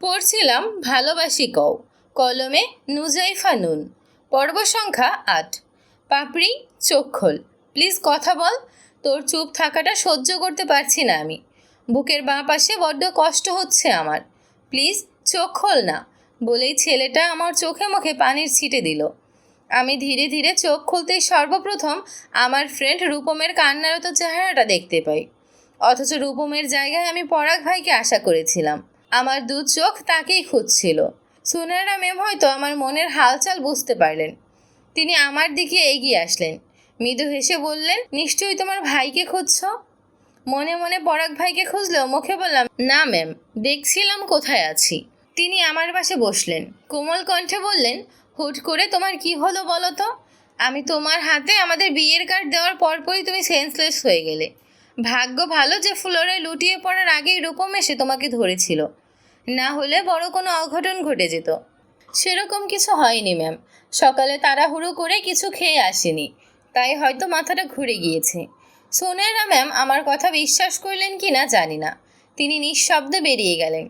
পড়ছিলাম ভালোবাসি কও, কলমে নুজাইফা নুন, পর্ব সংখ্যা আট। পাপড়ি, চোখ খোল। প্লিজ কথা বল, তোর চুপ থাকাটা সহ্য করতে পারছি না আমি। বুকের বাঁ পাশে বড্ড কষ্ট হচ্ছে আমার। প্লিজ চোখ খোল না, বলেই ছেলেটা আমার চোখে মুখে পানির ছিটে দিল। আমি ধীরে ধীরে চোখ খুলতেই সর্বপ্রথম আমার ফ্রেন্ড রূপমের কান্নারত চেহারাটা দেখতে পাই। অথচ রূপমের জায়গায় আমি পরাগ ভাইকে আশা করেছিলাম। আমার দু চোখ তাকেই খুঁজছিল। সুনারা ম্যাম হয়তো আমার মনের হালচাল বুঝতে পারলেন। তিনি আমার দিকে এগিয়ে আসলেন। মৃদু হেসে বললেন, নিশ্চয়ই তোমার ভাইকে খুঁজছ? মনে মনে পরাগ ভাইকে খুঁজলেও মুখে বললাম, না ম্যাম, দেখছিলাম কোথায় আছি। তিনি আমার পাশে বসলেন। কোমল কণ্ঠে বললেন, হুট করে তোমার কি হলো বলো তো? আমি তোমার হাতে আমাদের বিয়ের কার্ড দেওয়ার পরপরই তুমি সেন্সলেস হয়ে গেলে। ভাগ্য ভালো যে ফ্লোরে লুটিয়ে পড়ার আগেই রূপম এসে তোমাকে ধরেছিল। না হলে বড় কোনো অঘটন ঘটে যেত। সেরকম কিছু হয়নি, ম্যাম। সকালে তাড়াহুড়ো করে কিছু খেয়ে আসিনি। তাই হয়তো মাথাটা ঘুরে গিয়েছে। সোনেরা ম্যাম, আমার কথা বিশ্বাস করলেন কি না জানি না। তিনি নিঃশব্দে বেরিয়ে গেলেন।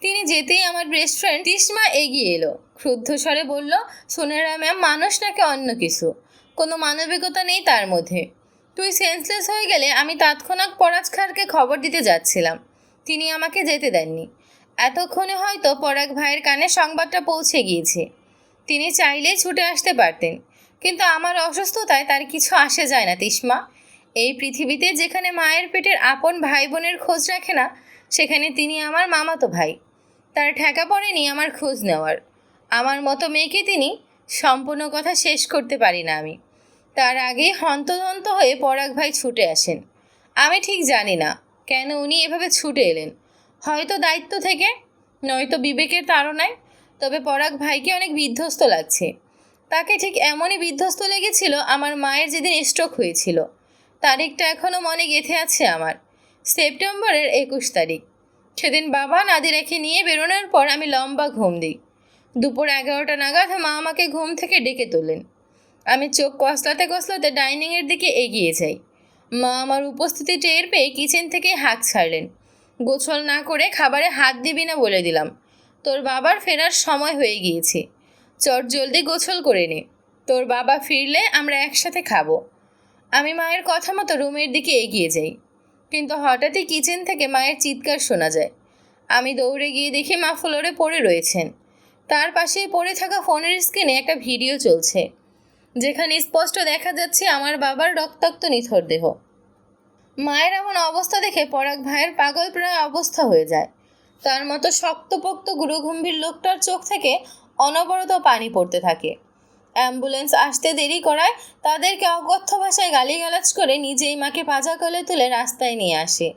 তিনি যেতেই আমার বেস্ট ফ্রেন্ড তিসমা এগিয়ে এলো। ক্রুদ্ধ স্বরে বলল সোনেরা ম্যাম, মানুষ নাকি অন্য কিছু? কোনো মানবিকতা নেই তার মধ্যে। তুই সেন্সলেস হয়ে গেলে আমি তৎক্ষণাৎ পরাজ খারকে খবর দিতে যাচ্ছিলাম। তিনি আমাকে যেতে দেননি। এতক্ষণে হয়তো পরাগ ভাইয়ের কানে সংবাদটা পৌঁছে গিয়েছে। তিনি চাইলেই ছুটে আসতে পারতেন, কিন্তু আমার অসুস্থতায় তার কিছু আসে যায় না তিসমা এই পৃথিবীতে যেখানে মায়ের পেটের আপন ভাই বোনের খোঁজ রাখে না, সেখানে তিনি আমার মামাতো ভাই। তার ঠেকা পড়েনি আমার খোঁজ নেওয়ার। আমার মতো মেয়েকে তিনি সম্পূর্ণ কথা শেষ করতে পারি না আমি। তার আগেই হন্তদন্ত হয়ে পরাগ ভাই ছুটে আসেন। আমি ঠিক জানি না কেন উনি এভাবে ছুটে এলেন। হয়তো দায়িত্ব থেকে, নয়তো বিবেকের তাড়নায়। তবে পরাগ ভাইকে অনেক বিধ্বস্ত লাগছে। তাকে ঠিক এমনই বিধ্বস্ত লেগেছিল, আমার মায়ের যেদিন স্ট্রোক হয়েছিল। তারিখটা এখনও মনে গেঁথে আছে আমার। সেপ্টেম্বরের একুশ তারিখ। সেদিন বাবা নাদিরাকে নিয়ে বেরোনোর পর আমি লম্বা ঘুম দিই। দুপুর এগারোটা নাগাদ মা আমাকে ঘুম থেকে ডেকে তোলেন। আমি চোখ কসলাতে কসলাতে ডাইনিংয়ের দিকে এগিয়ে যাই। মা আমার উপস্থিতি টের পেয়ে কিচেন থেকে হাঁক ছাড়লেন। গোছল না করে খাবারে হাত দিবি না বলে দিলাম। তোর বাবার ফেরার সময় হয়ে গিয়েছে। চট জলদি গোছল করে নে। তোর বাবা ফিরলে আমরা একসাথে খাব। আমি মায়ের কথা মতো রুমের দিকে এগিয়ে যাই। কিন্তু হঠাৎই কিচেন থেকে মায়ের চিৎকার শোনা যায়। আমি দৌড়ে গিয়ে দেখি মা ফ্লোরে পড়ে রয়েছেন। তার পাশেই পড়ে থাকা ফোনের স্ক্রিনে একটা ভিডিও চলছে। যেখানে স্পষ্ট দেখা যাচ্ছে আমার বাবার রক্তাক্ত নিথর দেহ। মায়ের এমন অবস্থা দেখে পরাগ ভাইয়ের পাগল প্রায় অবস্থা হয়ে যায়। তার মতো শক্তপোক্ত গুরুগম্ভীর লোকটার চোখ থেকে অনবরত পানি পড়তে থাকে। অ্যাম্বুলেন্স আসতে দেরি করায় তাদেরকে অকথ্য ভাষায় গালিগালাজ করে নিজেই মাকে পাজা কলে তুলে রাস্তায় নিয়ে আসে।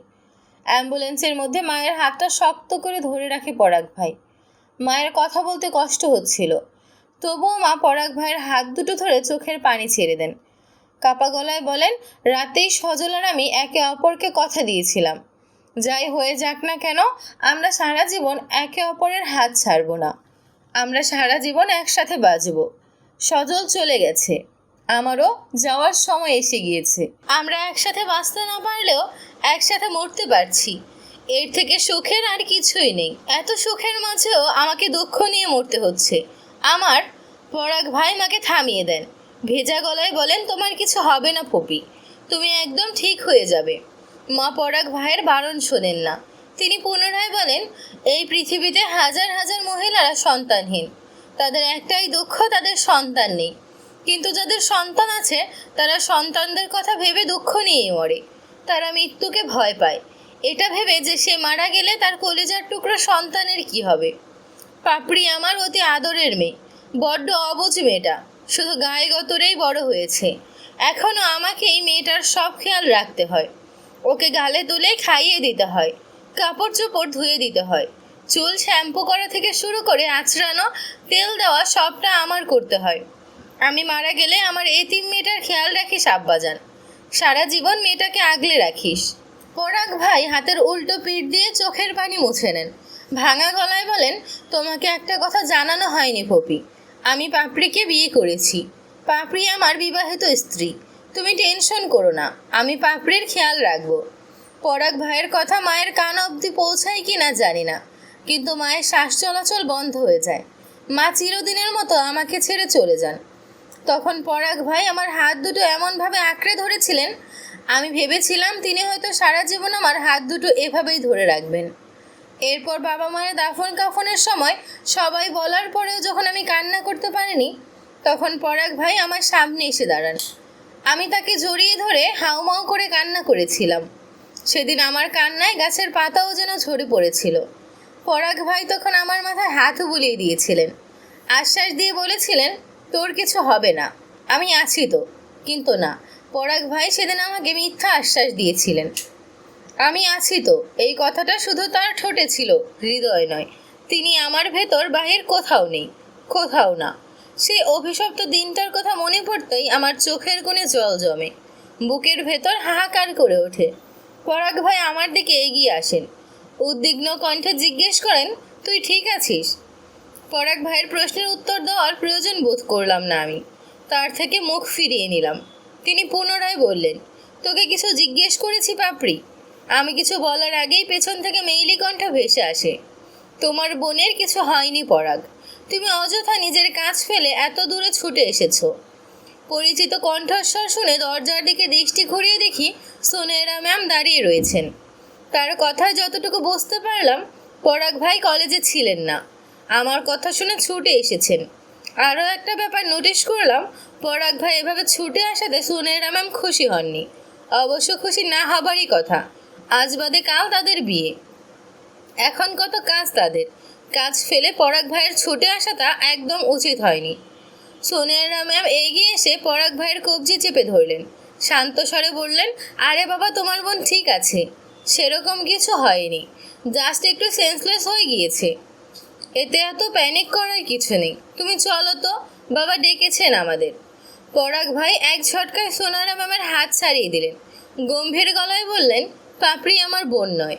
অ্যাম্বুলেন্সের মধ্যে মায়ের হাতটা শক্ত করে ধরে রাখে পরাগ ভাই। মায়ের কথা বলতে কষ্ট হচ্ছিল। তবুও মা পরাগ ভাইয়ের হাত দুটো ধরে চোখের পানি ছেড়ে দেন। কাপা গলায় বলেন, রাতেই সজল আর আমি একে অপরকে কথা দিয়েছিলাম। যাই হয়ে যাক না কেন, আমরা সারা জীবন একে অপরের হাত ছাড়বো না। আমরা সারা জীবন একসাথে বাঁচব সজল চলে গেছে। আমারও যাওয়ার সময় এসে গিয়েছে। আমরা একসাথে বাঁচতে না পারলেও একসাথে মরতে পারছি। এর থেকে সুখের আর কিছুই নেই। এত সুখের মাঝেও আমাকে দুঃখ নিয়ে মরতে হচ্ছে। আমার পরাগ ভাই মাকে থামিয়ে দেন। ভেজা গলায় বলেন, তোমার কিছু হবে না পপি। তুমি একদম ঠিক হয়ে যাবে। মা পরাগ ভাইয়ের বারণ শোনেন না। তিনি পুনরায় বলেন, এই পৃথিবীতে হাজার হাজার মহিলারা সন্তানহীন। তাদের একটাই দুঃখ, তাদের সন্তান নেই। কিন্তু যাদের সন্তান আছে, তারা সন্তানদের কথা ভেবে দুঃখ নিয়ে মরে। তারা মৃত্যুকে ভয় পায়। এটা ভেবে যে সে মারা গেলে তার কলিজার টুকরো সন্তানের কি হবে? পাপড়ি আমার অতি আদরের মেয়ে। বড্ড অবুঝ মেয়েটা। শুধু গায়ে গতরেই বড় হয়েছে। এখনও আমাকে এই মেয়েটার সব খেয়াল রাখতে হয়। ওকে গালে তুলে খাইয়ে দিতে হয় কাপড় চোপড় ধুয়ে দিতে হয়, চুল শ্যাম্পু করা থেকে শুরু করে আঁচড়ানো, তেল দেওয়া সবটা আমার করতে হয়। আমি মারা গেলে আমার এই তিন মেয়েটার খেয়াল রাখিস, আব্বাজান। সারা জীবন মেয়েটাকে আগলে রাখিস। পরাগ ভাই হাতের উল্টো পিঠ দিয়ে চোখের পানি মুছে নেন। ভাঙা গলায় বলেন, তোমাকে একটা কথা জানানো হয়নি পপি আমি পাপড়িকে বিয়ে করেছি। পাপড়ি আমার বিবাহিত স্ত্রী। তুমি টেনশন করো না, আমি পাপড়ির খেয়াল রাখব। পরাগ ভাইয়ের কথা মায়ের কান অবধি পৌঁছায় কি না জানি না, কিন্তু মায়ের শ্বাস চলাচল বন্ধ হয়ে যায়। মা চিরদিনের মতো আমাকে ছেড়ে চলে যান। তখন পরাগ ভাই আমার হাত দুটো এমনভাবে আঁকড়ে ধরেছিলেন, আমি ভেবেছিলাম তিনি হয়তো সারা জীবন আমার হাত দুটো এভাবেই ধরে রাখবেন। এরপর বাবা মায়ের দাফন কাফনের সময় সবাই বলার পরেও যখন আমি কান্না করতে পারিনি, তখন পরাগ ভাই আমার সামনে এসে দাঁড়ান। আমি তাকে জড়িয়ে ধরে হাউমাউ করে কান্না করেছিলাম। সেদিন আমার কান্নায় গাছের পাতাও যেন ঝরে পড়েছিল। পরাগ ভাই তখন আমার মাথায় হাত বুলিয়ে দিয়েছিলেন। আশ্বাস দিয়ে বলেছিলেন, তোর কিছু হবে না। আমি আছি তো। কিন্তু না, পরাগ ভাই সেদিন আমাকে মিথ্যা আশ্বাস দিয়েছিলেন। আমি আছি তো। এই কথাটা শুধু তার ঠোঁটে ছিল, হৃদয় নয়। তিনি আমার ভেতর বাহির কোথাও নেই, কোথাও না। সেই অভিশপ্ত দিনটার কথা মনে পড়তেই আমার চোখের কোণে জল জমে। বুকের ভেতর হাহাকার করে ওঠে। পরাগ ভাই আমার দিকে এগিয়ে আসেন। উদ্বিগ্ন কণ্ঠে জিজ্ঞেস করেন, তুই ঠিক আছিস? পরাগ ভাইয়ের প্রশ্নের উত্তর দেওয়ার প্রয়োজন বোধ করলাম না আমি। তার থেকে মুখ ফিরিয়ে নিলাম। তিনি পুনরায় বললেন, তোকে কিছু জিজ্ঞেস করেছি পাপড়ি? আমি কিছু বলার আগেই পেছন থেকে মেইলি কণ্ঠ ভেসে আসে। তোমার বোনের কিছু হয়নি পরাগ। তুমি অযথা নিজের কাজ ফেলে এত দূরে ছুটে এসেছ। পরিচিত কণ্ঠস্বর শুনে দরজার দিকে দৃষ্টি ঘুরিয়ে দেখি সোনেরা ম্যাম দাঁড়িয়ে রয়েছেন। তার কথায় যতটুকু বুঝতে পারলাম, পরাগ ভাই কলেজে ছিলেন না। আমার কথা শুনে ছুটে এসেছেন। আরও একটা ব্যাপার নোটিশ করলাম, পরাগ ভাই এভাবে ছুটে আসাতে সোনেরা ম্যাম খুশি হননি। অবশ্য খুশি না হবারই কথা। আজ বাদে কাল তাদের বিয়ে। এখন কত কাজ তাদের। কাজ ফেলে পরাগ ভাইয়ের ছুটে আসাটা একদম উচিত হয়নি। সোনিয়ারা ম্যাম এগিয়ে এসে পরাগ ভাইয়ের কবজি চেপে ধরলেন। শান্ত স্বরে বললেন, আরে বাবা, তোমার বোন ঠিক আছে। সেরকম কিছু হয়নি। জাস্ট একটু সেন্সলেস হয়ে গিয়েছে। এতে এত প্যানিক করার কিছু নেই। তুমি চলো তো, বাবা ডেকেছেন আমাদের। পরাগ ভাই এক ঝটকায় সোনারা ম্যামের হাত ছাড়িয়ে দিলেন। গম্ভীর গলায় বললেন পাপড়ি আমার বোন নয়।